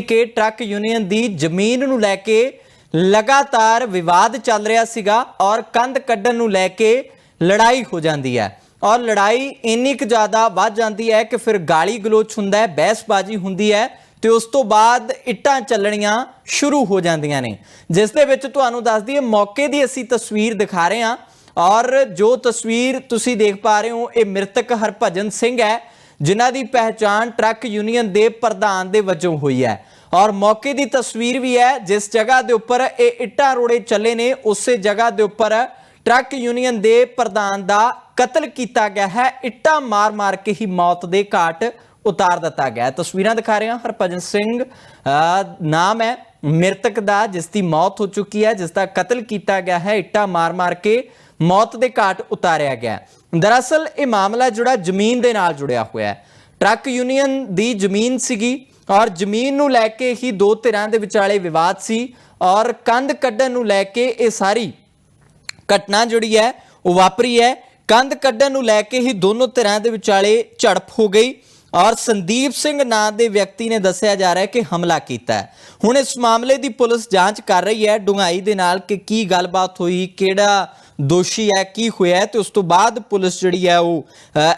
ਕਿ truck union ਦੀ ਜ਼ਮੀਨ ਨੂੰ ਲੈ ਕੇ ਲਗਾਤਾਰ ਵਿਵਾਦ ਚੱਲ ਰਿਹਾ ਸੀਗਾ ਔਰ ਕੰਧ ਕੱਢਣ ਨੂੰ ਲੈ ਕੇ ਲੜਾਈ ਹੋ ਜਾਂਦੀ ਹੈ। ਔਰ ਲੜਾਈ ਇੰਨੀ ਕੁ ਜ਼ਿਆਦਾ ਵੱਧ ਜਾਂਦੀ ਹੈ ਕਿ ਫਿਰ ਗਾਲੀ ਗਲੋਚ ਹੁੰਦਾ ਹੈ, ਬਹਿਸਬਾਜ਼ੀ ਹੁੰਦੀ ਹੈ ਤੇ ਉਸ ਤੋਂ ਬਾਅਦ ਇੱਟਾਂ ਚੱਲਣੀਆਂ ਸ਼ੁਰੂ ਹੋ ਜਾਂਦੀਆਂ ਨੇ। ਜਿਸ ਦੇ ਵਿੱਚ ਤੁਹਾਨੂੰ ਦੱਸ ਦਈਏ, ਮੌਕੇ ਦੀ ਅਸੀਂ ਤਸਵੀਰ ਦਿਖਾ ਰਹੇ ਹਾਂ ਔਰ ਜੋ ਤਸਵੀਰ ਤੁਸੀਂ ਦੇਖ ਪਾ ਰਹੇ ਹੋ, ਇਹ ਮ੍ਰਿਤਕ ਹਰਭਜਨ ਸਿੰਘ ਹੈ। ਜਿਨ੍ਹਾਂ ਦੀ ਪਹਿਚਾਣ ਟਰੱਕ ਯੂਨੀਅਨ ਦੇ ਪ੍ਰਧਾਨ ਦੇ ਵਜੋਂ ਹੋਈ ਹੈ। ਔਰ ਮੌਕੇ ਦੀ ਤਸਵੀਰ ਵੀ ਹੈ ਜਿਸ ਜਗ੍ਹਾ ਦੇ ਉੱਪਰ ਇਹ ਇੱਟਾਂ ਰੋੜੇ ਚੱਲੇ ਨੇ ਉਸੇ ਜਗ੍ਹਾ ਦੇ ਉੱਪਰ ਟਰੱਕ ਯੂਨੀਅਨ ਦੇ ਪ੍ਰਧਾਨ ਦਾ ਕਤਲ ਕੀਤਾ ਗਿਆ ਹੈ। ਇੱਟਾਂ ਮਾਰ-ਮਾਰ ਕੇ ਹੀ ਮੌਤ ਦੇ ਘਾਟ ਉਤਾਰ ਦਿੱਤਾ ਗਿਆ ਤਸਵੀਰਾਂ ਦਿਖਾ ਰਹੇ ਹਾਂ। ਹਰਭਜਨ ਸਿੰਘ ਅਹ, ਨਾਮ ਹੈ ਮ੍ਰਿਤਕ ਦਾ ਜਿਸ ਦੀ ਮੌਤ ਹੋ ਚੁੱਕੀ ਹੈ ਜਿਸ ਦਾ ਕਤਲ ਕੀਤਾ ਗਿਆ ਹੈ। ਇੱਟਾਂ ਮਾਰ-ਮਾਰ ਕੇ ਮੌਤ ਦੇ ਘਾਟ ਉਤਾਰਿਆ ਗਿਆ ਦਰਅਸਲ ਇਹ ਮਾਮਲਾ ਜਿਹੜਾ ਜ਼ਮੀਨ ਦੇ ਨਾਲ ਜੁੜਿਆ ਹੋਇਆ ਹੈ। ਟਰੱਕ ਯੂਨੀਅਨ ਦੀ ਜ਼ਮੀਨ ਸੀਗੀ ਔਰ ਜ਼ਮੀਨ ਨੂੰ ਲੈ ਕੇ ਹੀ ਦੋ ਧਿਰਾਂ ਦੇ ਵਿਚਾਲੇ ਵਿਵਾਦ ਸੀ ਔਰ ਕੰਧ ਕੱਢਣ ਨੂੰ ਲੈ ਕੇ ਇਹ ਸਾਰੀ ਘਟਨਾ ਜਿਹੜੀ ਹੈ ਉਹ ਵਾਪਰੀ ਹੈ। ਕੰਧ ਕੱਢਣ ਨੂੰ ਲੈ ਕੇ ਹੀ ਦੋਨੋਂ ਧਿਰਾਂ ਦੇ ਵਿਚਾਲੇ ਝੜਪ ਹੋ ਗਈ ਔਰ ਸੰਦੀਪ ਸਿੰਘ ਨਾਂ ਦੇ ਵਿਅਕਤੀ ਨੇ ਦੱਸਿਆ ਜਾ ਰਿਹਾ ਹੈ ਕਿ ਹਮਲਾ ਕੀਤਾ ਹੈ। ਹੁਣ ਇਸ ਮਾਮਲੇ ਦੀ ਪੁਲਿਸ ਜਾਂਚ ਕਰ ਰਹੀ ਹੈ। ਡੂੰਘਾਈ ਦੇ ਨਾਲ ਕਿ ਕੀ ਗੱਲਬਾਤ ਹੋਈ, ਕਿਹੜਾ ਦੋਸ਼ੀ ਹੈ, ਕੀ ਹੋਇਆ ਹੈ, ਤੇ ਉਸ ਤੋਂ ਬਾਅਦ ਪੁਲਿਸ ਜਿਹੜੀ ਹੈ ਉਹ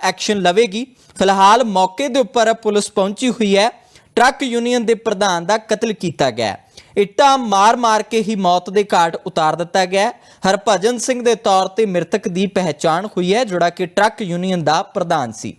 ਐਕਸ਼ਨ ਲਵੇਗੀ। ਫਿਲਹਾਲ ਮੌਕੇ ਦੇ ਉੱਪਰ ਪੁਲਿਸ ਪਹੁੰਚੀ ਹੋਈ ਹੈ। ਟਰੱਕ ਯੂਨੀਅਨ ਦੇ ਪ੍ਰਧਾਨ ਦਾ ਕਤਲ ਕੀਤਾ ਗਿਆ ਇੱਟਾਂ ਮਾਰ-ਮਾਰ ਕੇ ਹੀ ਮੌਤ ਦੇ ਘਾਟ ਉਤਾਰ ਦਿੱਤਾ ਗਿਆ ਹਰਭਜਨ ਸਿੰਘ ਦੇ ਤੌਰ ਤੇ ਮ੍ਰਿਤਕ ਦੀ ਪਹਿਚਾਣ ਹੋਈ ਹੈ, ਜਿਹੜਾ ਕਿ ਟਰੱਕ ਯੂਨੀਅਨ ਦਾ ਪ੍ਰਧਾਨ ਸੀ।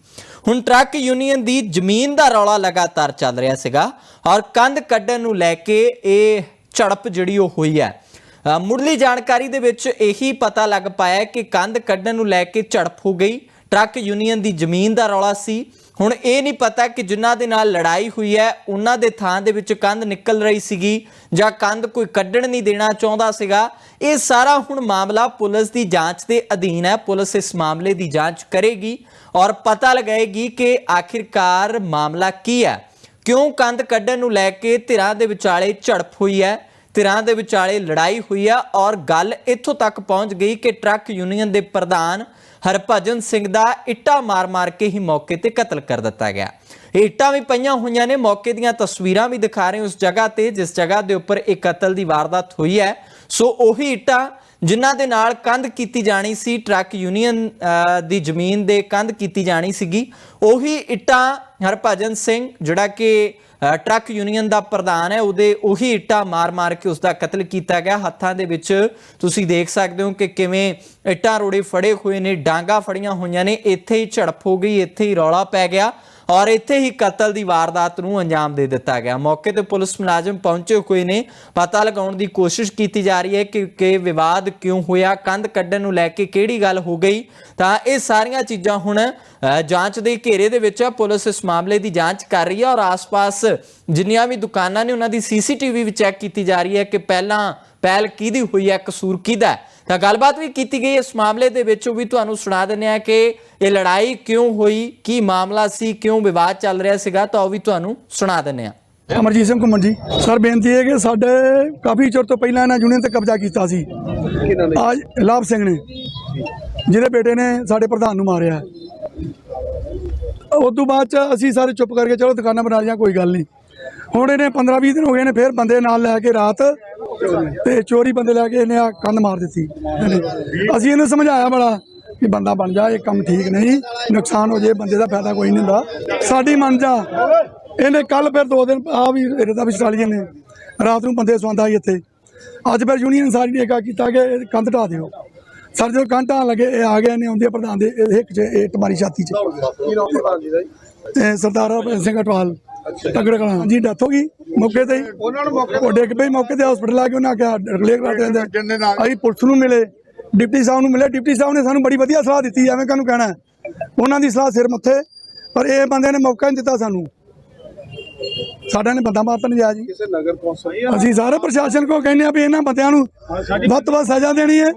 ਹੁਣ ਟਰੱਕ ਯੂਨੀਅਨ ਦੀ ਜ਼ਮੀਨ ਦਾ ਰੌਲਾ ਲਗਾਤਾਰ ਚੱਲ ਰਿਹਾ ਸੀਗਾ ਔਰ ਕੰਧ ਕੱਢਣ ਨੂੰ ਲੈ ਕੇ ਇਹ ਝੜਪ ਜਿਹੜੀ ਉਹ ਹੋਈ ਹੈ। ਮੁੱਢਲੀ ਜਾਣਕਾਰੀ ਦੇ ਵਿੱਚ ਇਹੀ ਪਤਾ ਲੱਗ ਪਾਇਆ ਕਿ ਕੰਧ ਕੱਢਣ ਨੂੰ ਲੈ ਕੇ ਝੜਪ ਹੋ ਗਈ। ਟਰੱਕ ਯੂਨੀਅਨ ਦੀ ਜ਼ਮੀਨ ਦਾ ਰੌਲਾ ਸੀ। ਹੁਣ ਇਹ ਨਹੀਂ ਪਤਾ ਕਿ ਜਿਨ੍ਹਾਂ ਦੇ ਨਾਲ ਲੜਾਈ ਹੋਈ ਹੈ, ਉਹਨਾਂ ਦੇ ਥਾਂ ਦੇ ਵਿੱਚ ਕੰਧ ਨਿਕਲ ਰਹੀ ਸੀਗੀ ਜਾਂ ਕੰਧ ਕੋਈ ਕੱਢਣ ਨਹੀਂ ਦੇਣਾ ਚਾਹੁੰਦਾ ਸੀਗਾ। ਇਹ ਸਾਰਾ ਹੁਣ ਮਾਮਲਾ ਪੁਲਿਸ ਦੀ ਜਾਂਚ ਦੇ ਅਧੀਨ ਹੈ। ਪੁਲਿਸ ਇਸ ਮਾਮਲੇ ਦੀ ਜਾਂਚ ਕਰੇਗੀ ਔਰ ਪਤਾ ਲਗਾਏਗੀ ਕਿ ਆਖਿਰਕਾਰ ਮਾਮਲਾ ਕੀ ਹੈ। ਕਿਉਂ ਕੰਧ ਕੱਢਣ ਨੂੰ ਲੈ ਕੇ ਧਿਰਾਂ ਦੇ ਵਿਚਾਲੇ ਝੜਪ ਹੋਈ ਹੈ? ਧਿਰਾਂ ਦੇ ਵਿਚਾਲੇ ਲੜਾਈ ਹੋਈ ਆ ਔਰ ਗੱਲ ਇੱਥੋਂ ਤੱਕ ਪਹੁੰਚ ਗਈ ਕਿ ਟਰੱਕ ਯੂਨੀਅਨ ਦੇ ਪ੍ਰਧਾਨ ਹਰਭਜਨ ਸਿੰਘ ਦਾ ਇੱਟਾਂ ਮਾਰ-ਮਾਰ ਕੇ ਹੀ ਮੌਕੇ ਤੇ ਕਤਲ ਕਰ ਦਿੱਤਾ ਗਿਆ। ਇਹ ਇੱਟਾਂ ਵੀ ਪਈਆਂ ਹੋਈਆਂ ਨੇ। ਮੌਕੇ ਦੀਆਂ ਤਸਵੀਰਾਂ ਵੀ ਦਿਖਾ ਰਹੇ ਉਸ ਜਗ੍ਹਾ ਤੇ, ਜਿਸ ਜਗ੍ਹਾ ਦੇ ਉੱਪਰ ਇਹ ਕਤਲ ਦੀ ਵਾਰਦਾਤ ਹੋਈ ਹੈ। ਸੋ ਉਹੀ ਇੱਟਾਂ ਜਿਨ੍ਹਾਂ ਦੇ ਨਾਲ ਕੰਧ ਕੀਤੀ ਜਾਣੀ ਸੀ, ਟਰੱਕ ਯੂਨੀਅਨ ਦੀ ਜ਼ਮੀਨ ਦੇ ਕੰਧ ਕੀਤੀ ਜਾਣੀ ਸੀਗੀ, ਉਹੀ ਇੱਟਾਂ ਹਰਭਜਨ ਸਿੰਘ, ਜਿਹੜਾ ਕਿ ਟਰੱਕ ਯੂਨੀਅਨ ਦਾ ਪ੍ਰਧਾਨ ਹੈ, ਉਹਦੇ ਉਹੀ ਇੱਟਾਂ ਮਾਰ-ਮਾਰ ਕੇ ਉਸ ਦਾ ਕਤਲ ਕੀਤਾ ਗਿਆ। ਹੱਥਾਂ ਦੇ ਵਿੱਚ ਤੁਸੀਂ ਦੇਖ ਸਕਦੇ ਹੋ ਕਿ ਕਿਵੇਂ ਇੱਟਾਂ ਰੋੜੇ ਫੜੇ ਹੋਏ ਨੇ, ਡਾਂਗਾ ਫੜੀਆਂ ਹੋਈਆਂ ਨੇ, ਇੱਥੇ ਹੀ ਝੜਪ ਹੋ ਗਈ, ਇੱਥੇ ਹੀ ਰੌਲਾ ਪੈ ਗਿਆ। ਔਰ ਇੱਥੇ ਹੀ ਕਤਲ ਦੀ ਵਾਰਦਾਤ ਨੂੰ ਅੰਜਾਮ ਦੇ ਦਿੱਤਾ ਗਿਆ। ਮੌਕੇ ਤੇ ਪੁਲਿਸ ਮੁਲਾਜ਼ਮ ਪਹੁੰਚੇ ਹੋਏ ਨੇ। ਪਤਾ ਲਗਾਉਣ ਦੀ ਕੋਸ਼ਿਸ਼ ਕੀਤੀ ਜਾ ਰਹੀ ਹੈ ਕਿ ਕਿ ਵਿਵਾਦ ਕਿਉਂ ਹੋਇਆ ਕੰਧ ਕੱਢਣ ਨੂੰ ਲੈ ਕੇ ਕਿਹੜੀ ਗੱਲ ਹੋ ਗਈ? ਤਾਂ ਇਹ ਸਾਰੀਆਂ ਚੀਜ਼ਾਂ ਹੁਣ ਅ, ਜਾਂਚ ਦੇ ਘੇਰੇ ਦੇ ਵਿੱਚ ਪੁਲਿਸ ਇਸ ਮਾਮਲੇ ਦੀ ਜਾਂਚ ਕਰ ਰਹੀ ਹੈ ਔਰ ਆਸ-ਪਾਸ ਜਿੰਨੀਆਂ ਵੀ ਦੁਕਾਨਾਂ ਨੇ ਉਹਨਾਂ ਦੀ ਸੀਸੀਟੀਵੀ ਵੀ ਚੈੱਕ ਕੀਤੀ ਜਾ ਰਹੀ ਹੈ ਕਿ ਪਹਿਲਾਂ ਪਹਿਲ ਕਿਹਦੀ ਹੋਈ ਹੈ ਕਸੂਰ ਕਿਹਦਾ ਹੈ। ਤਾਂ ਗੱਲਬਾਤ ਵੀ ਕੀਤੀ ਗਈ ਇਸ ਮਾਮਲੇ ਦੇ ਵਿੱਚ ਉਹ ਵੀ ਤੁਹਾਨੂੰ ਸੁਣਾ ਦਿੰਦੇ ਆ ਕਿ ਇਹ ਲੜਾਈ ਕਿਉਂ ਹੋਈ, ਕੀ ਮਾਮਲਾ ਸੀ, ਕਿਉਂ ਵਿਵਾਦ ਚੱਲ ਰਿਹਾ ਸੀਗਾ, ਤਾਂ ਉਹ ਵੀ ਤੁਹਾਨੂੰ ਸੁਣਾ ਦਿੰਦੇ ਆ ਅਮਰਜੀਤ ਸਿੰਘ ਘੁੰਮਣ ਜੀ, ਸਰ ਬੇਨਤੀ ਹੈ ਕਿ ਸਾਡੇ ਕਾਫੀ ਚਿਰ ਤੋਂ ਪਹਿਲਾਂ ਇਹਨਾਂ ਯੂਨੀਅਨ ਤੇ ਕਬਜ਼ਾ ਕੀਤਾ ਸੀ। ਅੱਜ ਲਾਭ ਸਿੰਘ ਨੇ, ਜਿਹਦੇ ਬੇਟੇ ਨੇ ਸਾਡੇ ਪ੍ਰਧਾਨ ਨੂੰ ਮਾਰਿਆ। ਉਸ ਤੋਂ ਬਾਅਦ ਚ ਅਸੀਂ ਸਾਰੇ ਚੁੱਪ ਕਰਕੇ, ਚਲੋ ਦੁਕਾਨਾਂ ਬਣਾ ਲਈਆਂ ਕੋਈ ਗੱਲ ਨਹੀਂ। ਹੁਣ ਇਹਨੇ 15 20 ਦਿਨ ਹੋ ਗਏ ਨੇ, ਫਿਰ ਬੰਦੇ ਨਾਲ ਲੈ ਕੇ ਰਾਤ ਤੇ ਚੋਰੀ ਬੰਦੇ ਲੈ ਕੇ ਇਹਨੇ ਆ ਕੰਧ ਮਾਰ ਦਿੱਤੀ। ਅਸੀਂ ਇਹਨੂੰ ਸਮਝਾਇਆ ਬੜਾ ਕਿ ਬੰਦਾ ਬਣ ਜਾ ਇਹ ਕੰਮ ਠੀਕ ਨਹੀਂ ਨੁਕਸਾਨ ਹੋ ਜੇ ਬੰਦੇ ਦਾ ਫਾਇਦਾ ਕੋਈ ਨਹੀਂ ਹੁੰਦਾ। ਸਾਡੀ ਮੰਨ ਜਾ ਇਹਨੇ ਕੱਲ ਫਿਰ ਦੋ ਦਿਨ ਆ ਵੀ ਰੇਤਾ ਵਿੱਚ ਸਾਲੀ ਨੇ। ਰਾਤ ਨੂੰ ਬੰਦੇ ਸੌਂਦਾ ਸੀ ਇੱਥੇ। ਅੱਜ ਫਿਰ ਯੂਨੀਅਨ ਸਾਰੀ ਨੇ ਏਕਾ ਕੀਤਾ ਕਿ ਕੰਧ ਢਾ ਦਿਓ। ਸਰ ਜਦੋਂ ਕੰਧ ਢਾਣ ਲੱਗੇ ਇਹ ਆ ਗਏ ਨੇ ਆਉਂਦੇ ਪ੍ਰਧਾਨ ਦੇ ਇਹ ਹਿੱਕ 'ਚ ਇਹ ਤੁਹਾਡੀ ਛਾਤੀ 'ਚ। ਸਰਦਾਰ ਸਿੰਘ ਅਟਵਾਲ। ਤਗੜ ਕਲਾਂ ਜੀ ਡੈਥ ਹੋ ਗਈ ਮੌਕੇ ਤੇ ਹੀ। ਉਹਨਾਂ ਨੂੰ ਮੌਕੇ ਉਹ ਡਿੱਗ ਪਈ ਮੌਕੇ ਤੇ ਹਸਪੀਟਲ ਆ ਕੇ ਉਹਨਾਂ ਆਖਿਆ ਡਿਕਲੇਅਰ ਕਰਾ ਕੇ ਦਿੰਦੇ ਅਸੀਂ ਪੁਲਿਸ ਨੂੰ ਮਿਲੇ। ਡਿਪਟੀ ਸਾਹਿਬ ਨੂੰ ਮਿਲੇ। ਡਿਪਟੀ ਸਾਹਿਬ ਨੇ ਸਾਨੂੰ ਬੜੀ ਵਧੀਆ ਸਲਾਹ ਦਿੱਤੀ ਐਵੇਂ ਕਾਹਨੂੰ ਕਹਿਣਾ। ਉਹਨਾਂ ਦੀ ਸਲਾਹ ਸਿਰ ਮੱਥੇ। ਪਰ ਇਹ ਬੰਦੇ ਨੇ ਮੌਕਾ ਨਹੀਂ ਦਿੱਤਾ ਸਾਨੂੰ। ਸਾਡਾ ਨੇ ਬੰਦਾ ਮਾਰਤਾ ਨਹੀਂ ਜਾ ਜੀ। ਕਿਸੇ ਨਗਰ ਕੌਂਸਲ ਅਸੀਂ ਸਾਰੇ ਪ੍ਰਸ਼ਾਸਨ ਕੋ ਕਹਿੰਦੇ ਆ ਵੀ ਇਹਨਾਂ ਬੰਦਿਆਂ ਨੂੰ ਵੱਧ ਤੋਂ ਵੱਧ ਸਜ਼ਾ ਦੇਣੀ ਹੈ।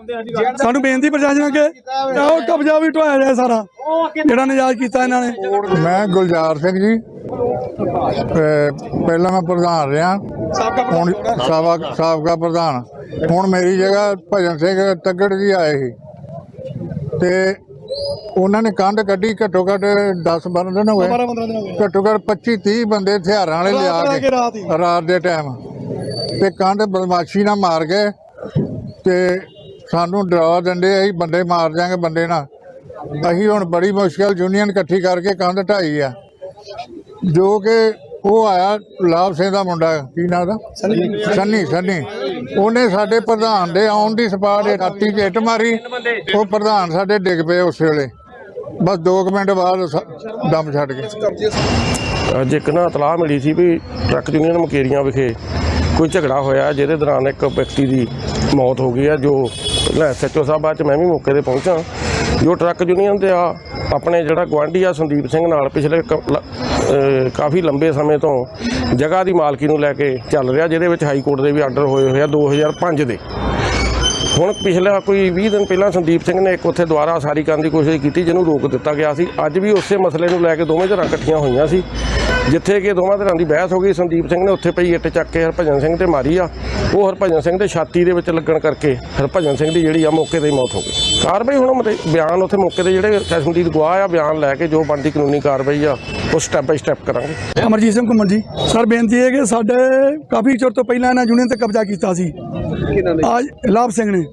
ਸਾਨੂੰ ਬੇਨਤੀ ਪ੍ਰਸ਼ਾਸਨ ਅੱਗੇ ਉਹ ਕਬਜ਼ਾ ਵੀ ਢਵਾਇਆ ਜਾਏ ਸਾਰਾ। ਜਿਹੜਾ ਨਜਾਇਜ਼ ਕੀਤਾ ਇਹਨਾਂ ਨੇ। ਮੈਂ ਗੁਲਜ਼ਾਰ ਸਿੰਘ ਜੀ। ਪਹਿਲਾਂ ਮੈਂ ਪ੍ਰਧਾਨ ਰਿਹਾ। ਹੁਣ ਸਾਬਕਾ ਸਾਬਕਾ ਪ੍ਰਧਾਨ। ਹੁਣ ਮੇਰੀ ਜਗ੍ਹਾ ਭਜਨ ਸਿੰਘ ਤੱਗੜ ਜੀ ਆਏ ਸੀ। ਤੇ ਉਹਨਾਂ ਨੇ ਕੰਧ ਕੱਢੀ ਘੱਟੋ ਘੱਟ 10 12 ਦਿਨ ਹੋ 12 ਗਏ 15 ਦਿਨ ਹੋ ਗਏ। ਘੱਟੋ ਘੱਟ 25 30 ਬੰਦੇ ਹਥਿਆਰਾਂ ਵਾਲੇ ਲਿਆ ਕੇ ਰਾਤ ਹੀ। ਰਾਤ ਦੇ ਟਾਈਮ। ਤੇ ਕੰਧ ਬਦਮਾਸ਼ੀ ਨਾਲ ਮਾਰ ਗਏ ਤੇ ਸਾਨੂੰ ਡਰਾ ਦਿੰਦੇ ਅਸੀਂ ਬੰਦੇ ਮਾਰ ਜਾਾਂਗੇ ਬੰਦੇ ਨਾਲ। ਅਸੀਂ ਹੁਣ ਬੜੀ ਮੁਸ਼ਕਲ ਯੂਨੀਅਨ ਇਕੱਠੀ ਕਰਕੇ ਕੰਧ ਢਾਈ ਆ। ਜੋ ਕਿ ਉਹ ਆਇਆ ਲਾਭ ਸਿੰਘ ਦਾ ਮੁੰਡਾ ਕੀ ਨਾਂ ਦਾ ਸੰਨੀ ਸੰਨੀ। ਉਹਨੇ ਸਾਡੇ ਪ੍ਰਧਾਨ ਦੇ ਆਉਣ ਦੀ ਸਪਾਟ ਰਾਤੀ ਚ ਮਾਰੀ, ਉਹ ਪ੍ਰਧਾਨ ਸਾਡੇ ਡਿੱਗ ਪਏ ਉਸ ਵੇਲੇ। ਬਸ 2 ਮਿੰਟ ਬਾਅਦ ਸ- ਦਮ ਛੱਡ ਗਏ। ਅੱਜ ਇੱਕ ਨਾ ਇਤਲਾਹ ਮਿਲੀ ਸੀ ਵੀ ਟਰੱਕ ਯੂਨੀਅਨ ਮਕੇਰੀਆਂ ਵਿਖੇ ਕੋਈ ਝਗੜਾ ਹੋਇਆ, ਜਿਹਦੇ ਦੌਰਾਨ ਇੱਕ ਵਿਅਕਤੀ ਦੀ ਮੌਤ ਹੋ ਗਈ ਹੈ, ਜੋ ਲੈ ਐਸਐਚਓ ਸਾਹਿਬ ਬਾਅਦ ਚ ਮੈਂ ਵੀ ਮੌਕੇ ਤੇ ਪਹੁੰਚਾਂ। ਜੋ ਟਰੱਕ ਯੂਨੀਅਨ ਦੇ ਆ, ਆਪਣੇ ਜਿਹੜਾ ਗੁਆਂਢੀ ਆ ਸੰਦੀਪ ਸਿੰਘ ਨਾਲ ਪਿਛਲੇ ਕਾਫੀ ਲੰਬੇ ਸਮੇਂ ਤੋਂ ਜਗ੍ਹਾ ਦੀ ਮਾਲਕੀ ਨੂੰ ਲੈ ਕੇ ਚੱਲ ਰਿਹਾ, ਜਿਹਦੇ ਵਿੱਚ ਹਾਈ ਕੋਰਟ ਦੇ ਵੀ ਆਰਡਰ ਹੋਏ ਹੋਏ ਆ 2005 ਦੇ। ਹੁਣ ਪਿਛਲਾ ਕੋਈ 20 ਦਿਨ ਪਹਿਲਾਂ ਸੰਦੀਪ ਸਿੰਘ ਨੇ ਇੱਕ ਉੱਥੇ ਦੁਬਾਰਾ ਸਾਰੀ ਕਰਨ ਦੀ ਕੋਸ਼ਿਸ਼ ਕੀਤੀ, ਜਿਹਨੂੰ ਰੋਕ ਦਿੱਤਾ ਗਿਆ ਸੀ। ਅੱਜ ਵੀ ਉਸੇ ਮਸਲੇ ਨੂੰ ਲੈ ਕੇ ਦੋਵੇਂ ਧਿਰਾਂ ਇਕੱਠੀਆਂ ਹੋਈਆਂ ਸੀ। ਜਿੱਥੇ ਕਿ ਦੋਵਾਂ ਧਿਰਾਂ ਦੀ ਬਹਿਸ ਹੋ ਗਈ ਸੰਦੀਪ ਸਿੰਘ ਨੇ ਉੱਥੇ ਪਈ ਇੱਟ ਚੱਕ ਕੇ ਹਰਭਜਨ ਸਿੰਘ ਤੇ ਮਾਰੀ ਆ। ਉਹ ਹਰਭਜਨ ਸਿੰਘ ਦੇ ਛਾਤੀ ਦੇ ਵਿੱਚ ਲੱਗਣ ਕਰਕੇ ਹਰਭਜਨ ਸਿੰਘ ਦੀ ਜਿਹੜੀ ਆ ਮੌਕੇ ਤੇ ਹੀ ਮੌਤ ਹੋ ਗਈ। ਕਾਰਵਾਈ ਹੁਣ ਮਤੇ- ਬਿਆਨ ਉੱਥੇ ਮੌਕੇ ਤੇ ਜਿਹੜੇ ਚਸ਼ਮਦੀਦ ਗਵਾਹ ਆ ਬਿਆਨ ਲੈ ਕੇ ਜੋ ਬਣਦੀ ਕਾਨੂੰਨੀ ਕਾਰਵਾਈ ਆ ਉਹ ਸਟੈਪ ਬਾਈ ਸਟੈਪ ਕਰਾਂਗੇ। ਅਮਰਜੀਤ ਸਿੰਘ ਘੁੰਮਣ ਜੀ। ਸਰ ਬੇਨਤੀ ਹੈ ਕਿ ਸਾਡੇ ਕਾਫੀ ਚਿਰ ਤੋਂ ਪਹਿਲਾਂ ਇਹਨਾਂ ਯੂਨੀਅਨ ਤੇ ਕਬਜ਼ਾ ਕੀਤਾ ਸੀ। ਅੱਜ ਲਾਭ ਸਿੰਘ ਨੇ।